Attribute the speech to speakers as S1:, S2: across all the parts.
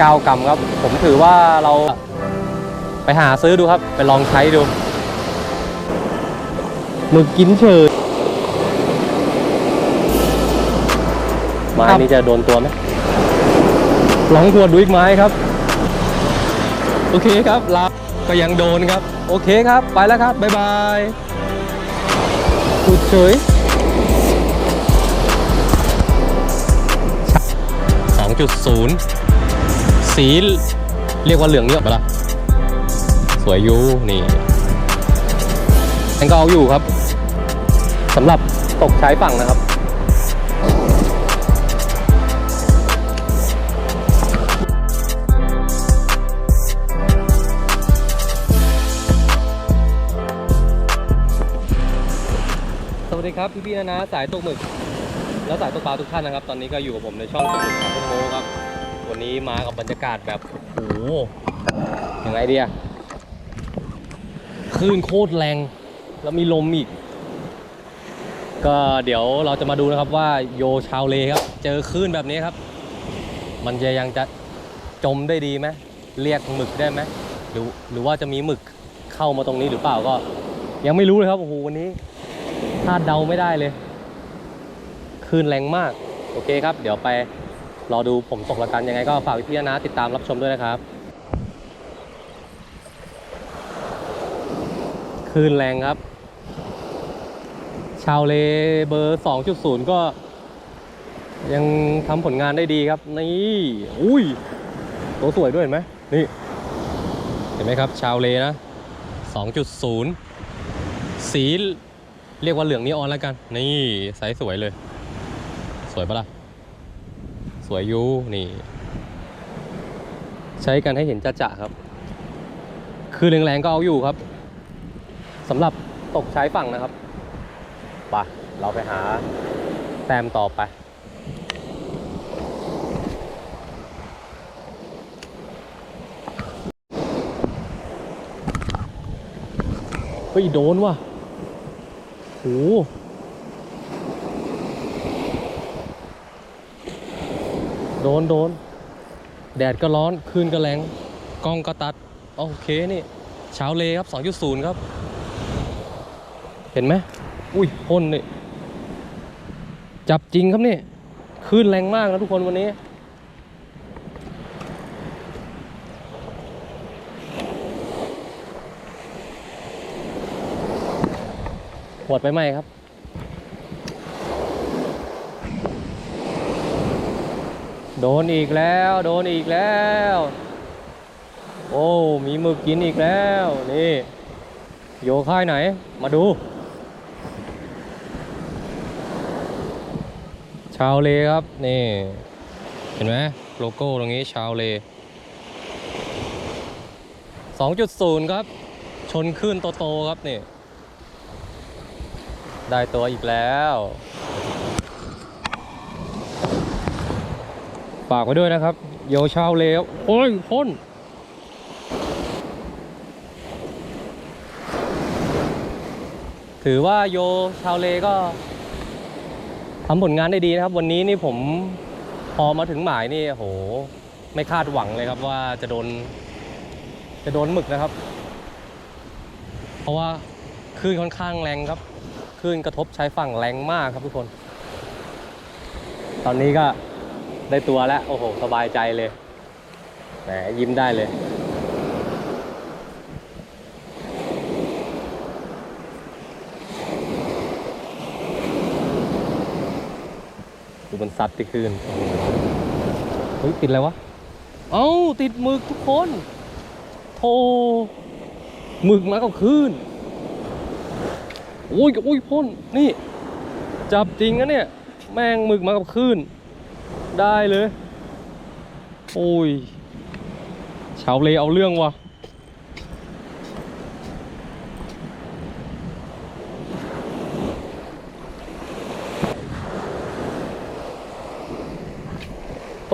S1: 9 กรัมครับ ผมถือว่าเราไปหาซื้อดูครับ ไปลองใช้ดูหมึกกินเฉยไม้นี้จะโดนตัวไหมลองขวดดูอีกไม้ครับ โอเคครับลาก็ยังโดนครับ โอเคครับ ไปแล้วครับ บ๊ายบายขุดเฉย2.0 สี เรียกว่าเหลืองเยอะไปละสวยอยู่นี่ยังก็เอาอยู่ครับสำหรับตกใช้ฝั่งนะครับ สวัสดีครับพี่พี่ๆนะนะสายตกหมึก แล้วสายตกปลาทุกท่านนะครับ ตอนนี้ก็อยู่กับผมในช่องตกหมึกของคุณโมครับ วันนี้มากับบรรยากาศแบบโอ้โหยังไงเดียคลื่นโคตรแรง แล้วมีลมอีก ก็เดี๋ยวเราจะมาดูนะครับว่าโยชาวเลครับ เจอคลื่นแบบนี้ครับ มันจะยังจะจมได้ดีไหมเรียกหมึกได้ไหมหรือหรือว่าจะมีหมึกเข้ามาตรงนี้หรือเปล่าก็ ยังไม่รู้เลยครับโอ้โหวันนี้คาดเดาไม่ได้เลยคลื่นแรงมาก โอเคครับ เดี๋ยวไป รอดูผมตกละกันยังไงก็ฝากพี่ๆนะติดตามรับชมด้วยนะครับคลื่นแรงครับ ชาวเลเบอร์ 2.0 ก็ ยังทำผลงานได้ดีครับ นี่อุ้ยตัวสวยด้วยเห็นไหมนี่ เห็นไหมครับ ชาวเลนะ 2.0 สีเรียกว่าเหลืองนีออนแล้วกัน นี่ไซส์สวยเลย สวยปะล่ะ สวยอยูนี่ ใช้กันให้เห็นจะๆครับ คือแรงๆก็เอาอยู่ครับสำหรับตกใช้ฝั่งนะครับไปเราไปหาแต้มต่อไปเฮ้ยโดนว่ะโห โดนโดน แดดก็ร้อนคลื่นก็แรงกล้องก็ตัด โอเคนี่เช้าเลครับ 2.0 ครับ เห็นไหมอุ้ยพ่นนี่จับจริงครับนี่คลื่นแรงมากนะทุกคนวันนี้หวดไปไหมครับ โดนอีกแล้ว โดนอีกแล้ว โอ้มีมึกกินอีกแล้ว นี่โยค่ายไหน มาดู ชาวเลครับ นี่ เห็นไหมโลโก้ตรงนี้ชาวเล2.0 ครับ ชนขึ้นโต ๆ ครับนี่ ได้ตัวอีกแล้วากไว้ด้วยนะครับโยชาวเลวโอ้ยพ่นถือว่าโยชาวเลก็ทำผลงานได้ดีนะครับ วันนี้นี่ผมพอมาถึงหมายนี่โห ไม่คาดหวังเลยครับว่าจะโดน จะโดนหมึกนะครับ เพราะว่าคลื่นค่อนข้างแรงครับคลื่นกระทบชายฝั่งแรงมากครับทุกคน ตอนนี้ก็ ได้ตัวแล้ว โอ้โห สบายใจเลยแหมยิ้มได้เลย ดูมันซัดที่คืนเฮ้ย ติดอะไรวะ เอ้า ติดหมึกทุกคนโธ่หมึกมากับคืนโอ้ยโอ้ยพ่น นี่ จับจริงนะเนี่ย แมงหมึกมากับคลื่น ได้เลย โอ้ยชาวเลเอาเรื่องวะ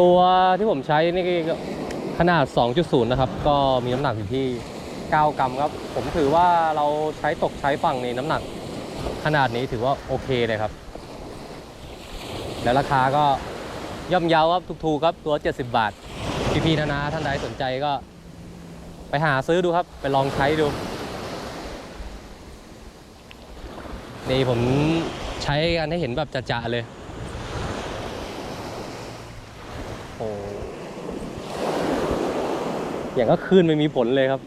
S1: ตัวที่ผมใช้นี่ขนาด 2.0 นะครับ ก็มีน้ำหนักอยู่ที่ 9 กรัมครับ ผมถือว่าเราใช้ตกใช้ฝั่งในน้ำหนักขนาดนี้ถือว่าโอเคเลยครับ และราคาก็ ย่อมเยาวครับถูกๆครับตัว 70 บาท พี่ๆนะนะท่านใดสนใจก็ ไปหาซื้อดูครับ ไปลองใช้ดู นี่ผมใช้กันให้เห็นแบบจะๆเลยโอ้อย่างก็คืนไม่มีผลเลยครับ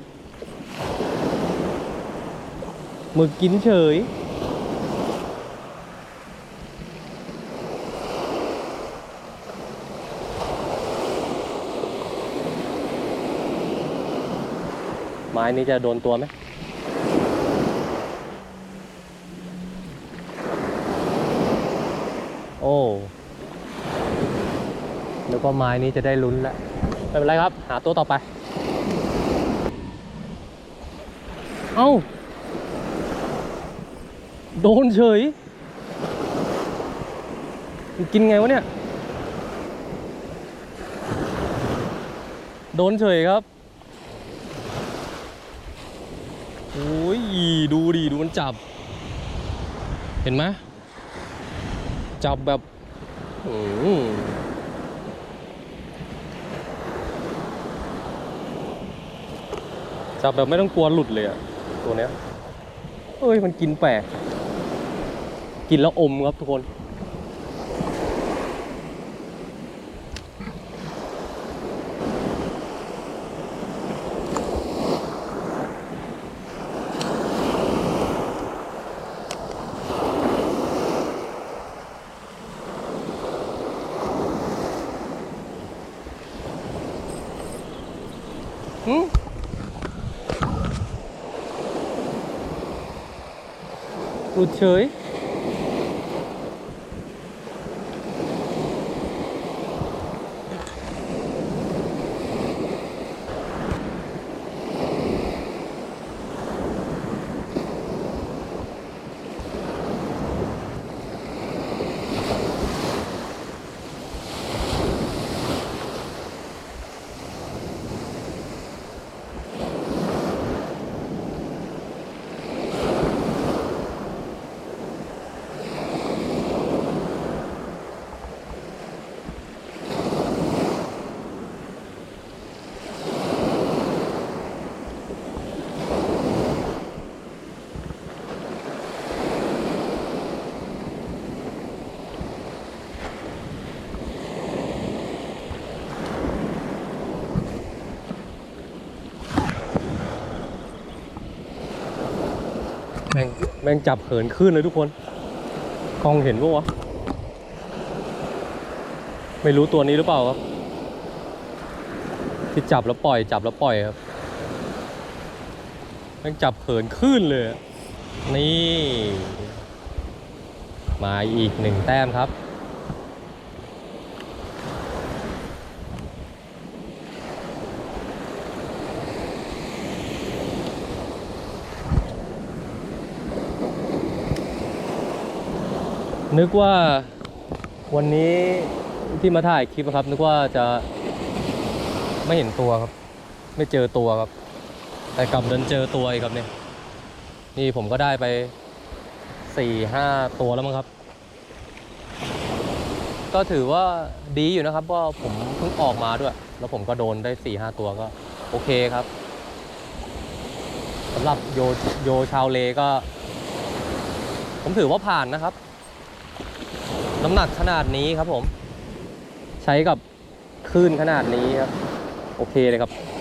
S1: หมึกกินเฉย ม้นี้จะโดนตัวไหมโอ้แล้วก็ไม้นี้จะได้ลุ้นแล้วไม่เป็นไรครับ หาตัวต่อไป เอ้า โดนเฉย กินไงวะเนี่ย โดนเฉยครับ โอ้ยดูดิดูมันจับ เห็นไหมจับแบบจับแบบไม่ต้องกลัวหลุดเลยอะตัวเนี้ยเอ้ยมันกินแปลก กินแล้วอมครับทุกคน หืมห แม่งแม่งจับเหินขึ้นเลยทุกคนกล้องเห็นปะวะ ไม่รู้ตัวนี้หรือเปล่าครับ ที่จับแล้วปล่อย จับแล้วปล่อยครับ แม่งจับเหินขึ้นเลย นี่ มาอีกหนึ่งแต้มครับ นึกว่าวันนี้ที่มาถ่ายคลิปอะครับ นึกว่าจะไม่เห็นตัวครับ ไม่เจอตัวครับ แต่กลับเดินเจอตัวอีกครับเนี่ยนี่ผมก็ได้ไปสี่ห้าตัวแล้วมั้งครับ ก็ถือว่าดีอยู่นะครับว่าผมเพิ่งออกมาด้วย แล้วผมก็โดนได้สี่ห้าตัวก็โอเคครับสำหรับโยโยชาวเลก็ ผมถือว่าผ่านนะครับ น้ำหนักขนาดนี้ครับผม ใช้กับคลื่นขนาดนี้ครับ โอเคเลยครับ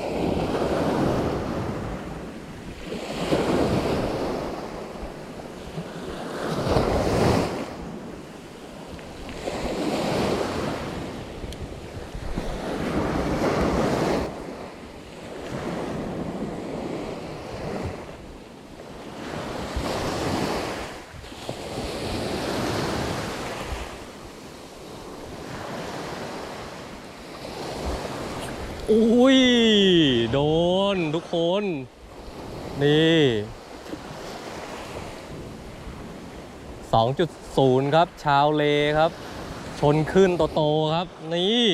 S1: อุ้ย โดนทุกคน นี่สองจุดศูนย์ครับ ชาวเลครับ ชนขึ้นโตๆครับ นี่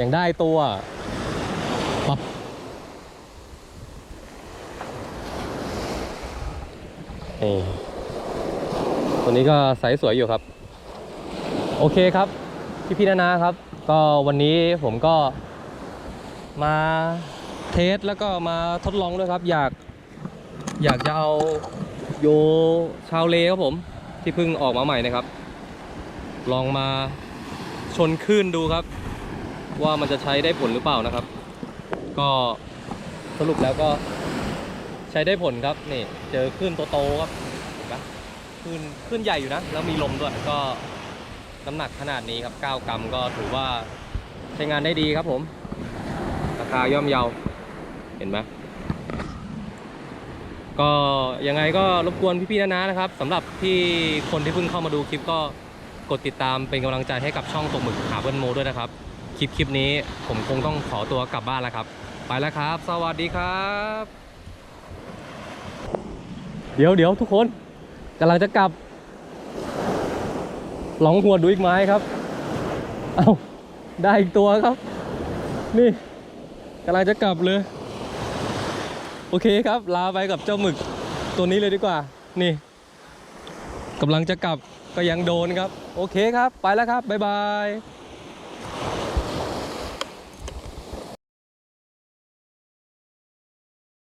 S1: ยังได้ตัวปับนี่ตัวนี้ก็ไซส์สวยอยู่ครับ โอเคครับ พี่พี่นานาครับ ก็วันนี้ผมก็มาเทสแล้วก็มาทดลองด้วยครับ อยากอยากจะเอาโยชาวเลครับผม ที่เพิ่งออกมาใหม่นะครับ ลองมาชนคลื่นดูครับ ว่ามันจะใช้ได้ผลหรือเปล่านะครับ ก็สรุปแล้วก็ใช้ได้ผลครับนี่เจอคลื่นโตๆครับเห็นปะคลื่นคลื่นใหญ่อยู่นะ แล้วมีลมด้วยก็ น้ำหนักขนาดนี้ครับ 9 กรัมก็ถือว่าใช้งานได้ดีครับผม ราคาย่อมเยา เห็นไหมก็ยังไงก็รบกวนพี่ๆนะๆนะครับสำหรับที่คนที่เพิ่งเข้ามาดูคลิปก็กดติดตามเป็นกำลังใจให้กับช่องตกหมึกหาเบิ้ลโมด้วยนะครับ คลิปคลิปนี้ผมคงต้องขอตัวกลับบ้านแล้วครับ ไปแล้วครับ สวัสดีครับ เดี๋ยวเดี๋ยวทุกคนกำลังจะกลับ ลองหัวดูอีกไม้ครับ เอาได้อีกตัวครับ นี่กำลังจะกลับเลย โอเคครับ ลาไปกับเจ้าหมึกตัวนี้เลยดีกว่า นี่กำลังจะกลับก็ยังโดนครับ โอเคครับ ไปแล้วครับ บ๊ายบาย